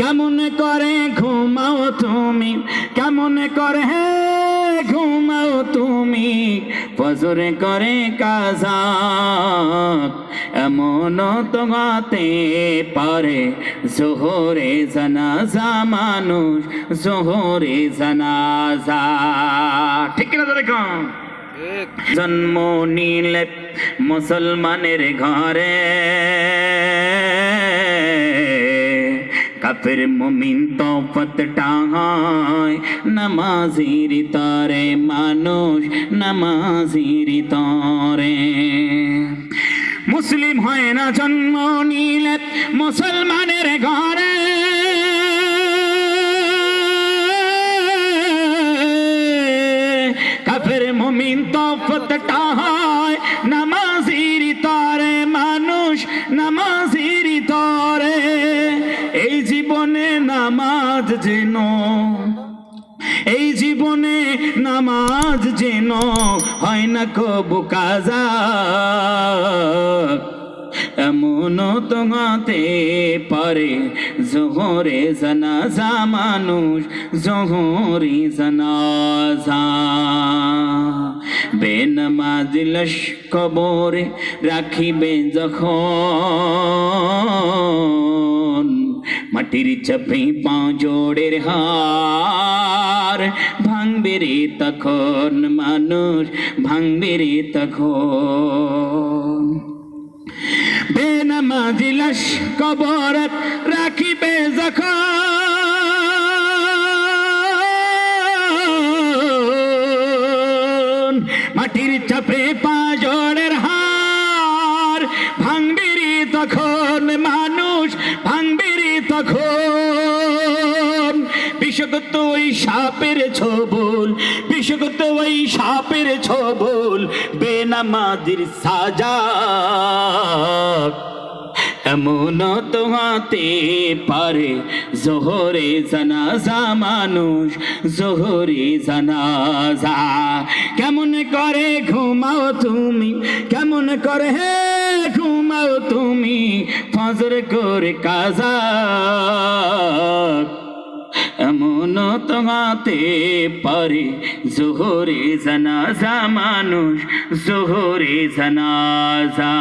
কেমন করে ঘুমাও তুমি? কেমন করে হে ঘুমাও তুমি? ফজরে করে কাজা এমন তোমাতে পারে জোহরে জানাজা মানুষ জোহরে জানাজা। ঠিক না দেখুন জন্ম নিলে মুসলমানের ঘরে কাফের মুমিন তফত টাহায় নামাজির তরে মানুষ নামাজির তরে মুসলিম হয় না জন্ম নিলে মুসলমানের ঘরে কাফের মুমিন তফতটা হয় নামাজির তরে মানুষ নামাজির নামাজ যেন, এই জীবনে নামাজ যেন হয় না কবু কাজা। এমন তোমাতে পারে জোহরে জানাজা মানুষ, জোহরে জানাজা। বেনমাজ লশ কবরে রাখিবে যখন মাটির চাপে পাঁচ জোড়ের হার ভাঙবে রে তখন মানুষ, ভাঙবে রে তখন। বেনামাজি লাশ কবরত রাখিবে যখন। মাটির চাপে পাজরের হার ভাঙবিরি তখন মানুষ তখন বিষগত ওই সাপের ছবল বিষগত ওই সাপের ছবল, বেনামাজির সাজা। এমন তোমাতে পারে, জোহরে জানাজা মানুষ, জোহরে জানাজা। কেমন করে ঘুমাও তুমি, কেমন করে হে ফজর করে কাজা। এমন তোমাতে পারে জোহরে জানাজা মানুষ জোহরে জানাজা।